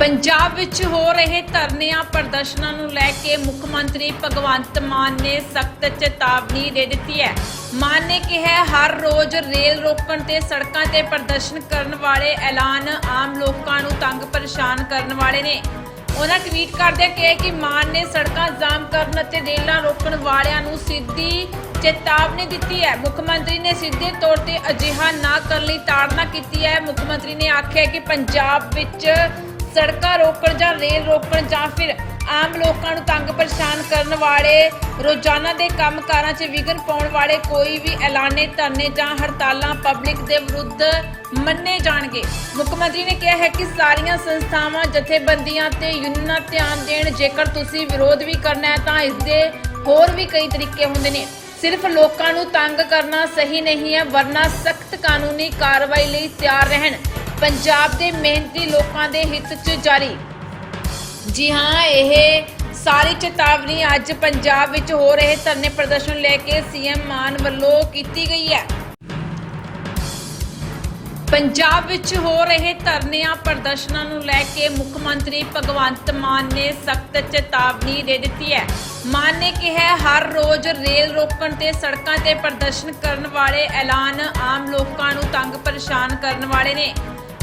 ਪੰਜਾਬ ਵਿੱਚ ਹੋ ਰਹੇ ਧਰਨਿਆਂ ਪ੍ਰਦਰਸ਼ਨਾਂ ਨੂੰ ਲੈ ਕੇ ਮੁੱਖ ਮੰਤਰੀ ਭਗਵੰਤ ਮਾਨ ਨੇ ਸਖਤ ਚੇਤਾਵਨੀ ਦੇ ਦਿੱਤੀ ਹੈ। ਮਾਨ ਨੇ ਕਿਹਾ, ਹਰ ਰੋਜ਼ ਰੇਲ ਰੋਕਣ ਤੇ ਸੜਕਾਂ ਤੇ ਪ੍ਰਦਰਸ਼ਨ ਕਰਨ ਵਾਲੇ ਐਲਾਨ ਆਮ ਲੋਕਾਂ ਨੂੰ ਤੰਗ ਪਰੇਸ਼ਾਨ ਕਰਨ ਵਾਲੇ ਨੇ। ਉਹਨਾਂ ਟਵੀਟ ਕਰਦਿਆਂ ਕਿਹਾ ਕਿ ਮਾਨ ਨੇ ਸੜਕਾਂ ਜਾਮ ਕਰਨ ਅਤੇ ਰੇਲਾਂ ਰੋਕਣ ਵਾਲਿਆਂ ਨੂੰ ਸਿੱਧੀ ਚੇਤਾਵਨੀ ਦਿੱਤੀ ਹੈ। ਮੁੱਖ ਮੰਤਰੀ ਨੇ ਸਿੱਧੇ ਤੌਰ ਤੇ ਅਜਿਹਾ ਨਾ ਕਰਨ ਲਈ ਤਾੜਨਾ ਕੀਤੀ ਹੈ। ਮੁੱਖ ਮੰਤਰੀ ਨੇ ਆਖਿਆ ਕਿ ਪੰਜਾਬ ਵਿੱਚ ਸੜਕਾਂ ਰੋਕਣ ਜਾਂ ਰੇਲ ਰੋਕਣ ਜਾਂ ਫਿਰ ਆਮ ਲੋਕਾਂ ਨੂੰ ਤੰਗ ਪਰੇਸ਼ਾਨ ਕਰਨ ਵਾਲੇ ਰੋਜ਼ਾਨਾ ਦੇ ਕੰਮਕਾਰਾਂ 'ਚ ਵਿਘਨ ਪਾਉਣ ਵਾਲੇ ਕੋਈ ਵੀ ਐਲਾਨੇ ਧਰਨੇ ਜਾਂ ਹੜਤਾਲਾਂ ਪਬਲਿਕ ਦੇ ਵਿਰੁੱਧ ਮੰਨੇ ਜਾਣਗੇ। ਮੁੱਖ ਮੰਤਰੀ ਨੇ ਕਿਹਾ ਹੈ ਕਿ ਸਾਰੀਆਂ ਸੰਸਥਾਵਾਂ, ਜਥੇਬੰਦੀਆਂ ਤੇ ਯੂਨੀਅਨਾਂ ਧਿਆਨ ਦੇਣ, ਜੇਕਰ ਤੁਸੀਂ ਵਿਰੋਧ ਵੀ ਕਰਨਾ ਹੈ ਤਾਂ ਇਸ ਦੇ ਹੋਰ ਵੀ ਕਈ ਤਰੀਕੇ ਹੁੰਦੇ ਨੇ। ਸਿਰਫ ਲੋਕਾਂ ਨੂੰ ਤੰਗ ਕਰਨਾ ਸਹੀ ਨਹੀਂ ਹੈ, ਵਰਨਾ ਸਖਤ ਕਾਨੂੰਨੀ ਕਾਰਵਾਈ ਲਈ ਤਿਆਰ ਰਹਿਣ। ਪੰਜਾਬ ਦੇ ਮਿਹਨਤੀ ਲੋਕਾਂ ਦੇ ਹਿੱਤ 'ਚ ਜਾਰੀ। ਜੀ ਹਾਂ, ਇਹ ਸਾਰੀ ਚੇਤਾਵਨੀ ਅੱਜ ਪੰਜਾਬ ਵਿੱਚ ਹੋ ਰਹੇ ਧਰਨੇ ਪ੍ਰਦਰਸ਼ਨ ਲੈ ਕੇ ਸੀਐਮ ਮਾਨ ਵੱਲੋਂ ਕੀਤੀ ਗਈ ਹੈ। ਪੰਜਾਬ ਵਿੱਚ ਹੋ ਰਹੇ ਧਰਨਿਆਂ ਪ੍ਰਦਰਸ਼ਨਾਂ ਨੂੰ ਲੈ ਕੇ ਮੁੱਖ ਮੰਤਰੀ ਭਗਵੰਤ ਮਾਨ ਨੇ ਸਖਤ ਚੇਤਾਵਨੀ ਦੇ ਦਿੱਤੀ ਹੈ। ਮਾਨ ਨੇ ਕਿਹਾ, ਹਰ ਰੋਜ਼ ਰੇਲ ਰੋਕਣ ਤੇ ਸੜਕਾਂ ਤੇ ਪ੍ਰਦਰਸ਼ਨ ਕਰਨ ਵਾਲੇ ਐਲਾਨ ਆਮ ਲੋਕਾਂ ਨੂੰ ਤੰਗ ਪਰੇਸ਼ਾਨ ਕਰਨ ਵਾਲੇ ਨੇ।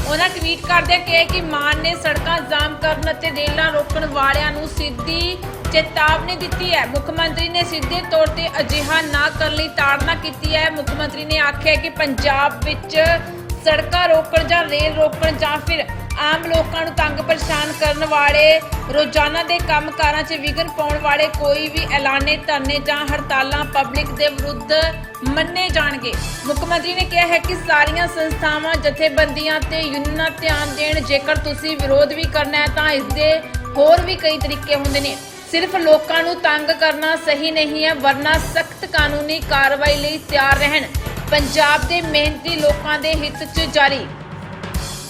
ਉਹਨਾਂ ਟਵੀਟ ਕਰਦਿਆਂ ਕਿਹਾ ਕਿ ਮਾਨ ਨੇ ਸੜਕਾਂ ਜਾਮ ਕਰਨ ਅਤੇ ਰੇਲਾਂ ਰੋਕਣ ਵਾਲਿਆਂ ਨੂੰ ਸਿੱਧੀ ਚੇਤਾਵਨੀ ਦਿੱਤੀ ਹੈ। ਮੁੱਖ ਮੰਤਰੀ ਨੇ ਸਿੱਧੇ ਤੌਰ ਤੇ ਅਜਿਹਾ ਨਾ ਕਰਨ ਲਈ ਤਾੜਨਾ ਕੀਤੀ ਹੈ। ਮੁੱਖ ਮੰਤਰੀ ਨੇ ਆਖਿਆ ਕਿ ਪੰਜਾਬ ਵਿੱਚ ਸੜਕਾਂ ਰੋਕਣ ਜਾਂ ਰੇਲ ਰੋਕਣ ਜਾਂ ਫਿਰ ਆਮ ਲੋਕਾਂ ਨੂੰ ਤੰਗ ਪਰੇਸ਼ਾਨ ਕਰਨ ਵਾਲੇ ਰੋਜ਼ਾਨਾ ਦੇ ਕੰਮਕਾਰਾਂ 'ਚ ਵਿਘਨ ਪਾਉਣ ਵਾਲੇ ਕੋਈ ਵੀ ਐਲਾਨੇ ਧਰਨੇ ਜਾਂ ਹੜਤਾਲਾਂ ਪਬਲਿਕ ਦੇ ਵਿਰੁੱਧ ਮੰਨੇ ਜਾਣਗੇ। ਮੁੱਖ ਮੰਤਰੀ ਨੇ ਕਿਹਾ ਹੈ ਕਿ ਸਾਰੀਆਂ ਸੰਸਥਾਵਾਂ, ਜਥੇਬੰਦੀਆਂ ਤੇ ਯੂਨੀਅਨਾਂ ਧਿਆਨ ਦੇਣ। ਜੇਕਰ ਤੁਸੀਂ ਵਿਰੋਧ ਵੀ ਕਰਨਾ ਹੈ ਤਾਂ ਇਸ ਦੇ ਹੋਰ ਵੀ ਕਈ ਤਰੀਕੇ ਹੁੰਦੇ ਨੇ। ਸਿਰਫ ਲੋਕਾਂ ਨੂੰ ਤੰਗ ਕਰਨਾ ਸਹੀ ਨਹੀਂ ਹੈ, ਵਰਨਾ ਸਖਤ ਕਾਨੂੰਨੀ ਕਾਰਵਾਈ ਲਈ ਤਿਆਰ ਰਹਿਣ। ਪੰਜਾਬ ਦੇ ਮਿਹਨਤੀ ਲੋਕਾਂ ਦੇ ਹਿੱਤ 'ਚ ਜਾਰੀ।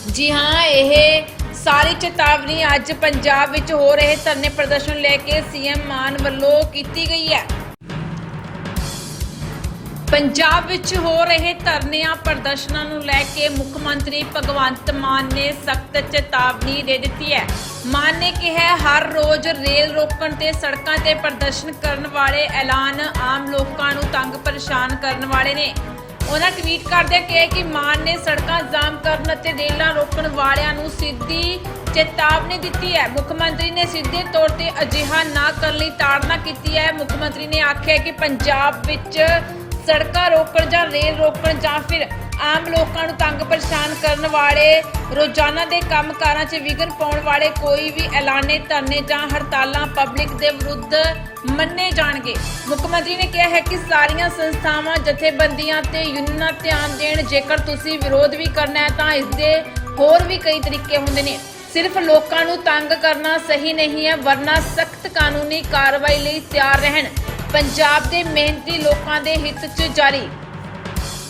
ਜੀ ਹਾਂ, ਇਹ ਸਾਰੀ ਚੇਤਾਵਨੀ ਅੱਜ ਪੰਜਾਬ ਵਿੱਚ ਹੋ ਰਹੇ ਧਰਨੇ ਪ੍ਰਦਰਸ਼ਨ ਲੈ ਕੇ ਸੀਐਮ ਮਾਨ ਵੱਲੋਂ ਕੀਤੀ ਗਈ ਹੈ। ਪੰਜਾਬ ਵਿੱਚ ਹੋ ਰਹੇ ਧਰਨਿਆਂ ਪ੍ਰਦਰਸ਼ਨਾਂ ਨੂੰ ਲੈ ਕੇ ਮੁੱਖ ਮੰਤਰੀ ਭਗਵੰਤ ਮਾਨ ਨੇ ਸਖਤ ਚੇਤਾਵਨੀ ਦੇ ਦਿੱਤੀ ਹੈ। ਮਾਨ ਨੇ ਕਿਹਾ, ਹਰ ਰੋਜ਼ ਰੇਲ ਰੋਕਣ ਤੇ ਸੜਕਾਂ ਤੇ ਪ੍ਰਦਰਸ਼ਨ ਕਰਨ ਵਾਲੇ ਐਲਾਨ ਆਮ ਲੋਕਾਂ ਨੂੰ ਤੰਗ ਪਰੇਸ਼ਾਨ ਕਰਨ ਵਾਲੇ ਨੇ। ਉਹਨਾਂ ਟਵੀਟ ਕਰਦਿਆਂ ਕਿਹਾ ਕਿ ਮਾਨ ਨੇ ਸੜਕਾਂ ਜਾਮ ਕਰਨ ਅਤੇ ਰੇਲਾਂ ਰੋਕਣ ਵਾਲਿਆਂ ਨੂੰ ਸਿੱਧੀ ਚੇਤਾਵਨੀ ਦਿੱਤੀ ਹੈ। ਮੁੱਖ ਮੰਤਰੀ ਨੇ ਸਿੱਧੇ ਤੌਰ ਤੇ ਅਜਿਹਾ ਨਾ ਕਰਨ ਲਈ ਤਾੜਨਾ ਕੀਤੀ ਹੈ। ਮੁੱਖ ਮੰਤਰੀ ਨੇ ਆਖਿਆ ਕਿ ਪੰਜਾਬ ਵਿੱਚ ਸੜਕਾਂ ਰੋਕਣ ਜਾਂ ਰੇਲ ਰੋਕਣ ਜਾਂ ਫਿਰ ਆਮ ਲੋਕਾਂ ਨੂੰ ਤੰਗ ਪਰੇਸ਼ਾਨ ਕਰਨ ਵਾਲੇ ਰੋਜ਼ਾਨਾ ਦੇ ਕੰਮਕਾਰਾਂ 'ਚ ਵਿਘਨ ਪਾਉਣ ਵਾਲੇ ਕੋਈ ਵੀ ਐਲਾਨੇ ਧਰਨੇ ਜਾਂ ਹੜਤਾਲਾਂ ਪਬਲਿਕ ਦੇ ਵਿਰੁੱਧ ਮੰਨੇ ਜਾਣਗੇ। ਮੁੱਖ ਮੰਤਰੀ ਨੇ ਕਿਹਾ ਹੈ ਕਿ ਸਾਰੀਆਂ ਸੰਸਥਾਵਾਂ, ਜਥੇਬੰਦੀਆਂ ਤੇ ਯੂਨੀਅਨਾਂ ਧਿਆਨ ਦੇਣ। ਜੇਕਰ ਤੁਸੀਂ ਵਿਰੋਧ ਵੀ ਕਰਨਾ ਹੈ ਤਾਂ ਇਸ ਦੇ ਹੋਰ ਵੀ ਕਈ ਤਰੀਕੇ ਹੁੰਦੇ ਨੇ। ਸਿਰਫ ਲੋਕਾਂ ਨੂੰ ਤੰਗ ਕਰਨਾ ਸਹੀ ਨਹੀਂ ਹੈ, ਵਰਨਾ ਸਖਤ ਕਾਨੂੰਨੀ ਕਾਰਵਾਈ ਲਈ ਤਿਆਰ ਰਹਿਣ। ਪੰਜਾਬ ਦੇ ਮਿਹਨਤੀ ਲੋਕਾਂ ਦੇ ਹਿੱਤ 'ਚ ਜਾਰੀ।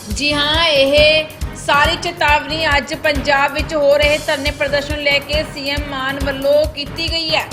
ਜੀ ਹਾਂ, ਇਹ ਸਾਰੀ ਚੇਤਾਵਨੀ ਅੱਜ ਪੰਜਾਬ ਵਿੱਚ ਹੋ ਰਹੇ ਧਰਨੇ ਪ੍ਰਦਰਸ਼ਨ ਲੈ ਕੇ ਸੀਐਮ ਮਾਨ ਵੱਲੋਂ ਕੀਤੀ ਗਈ ਹੈ।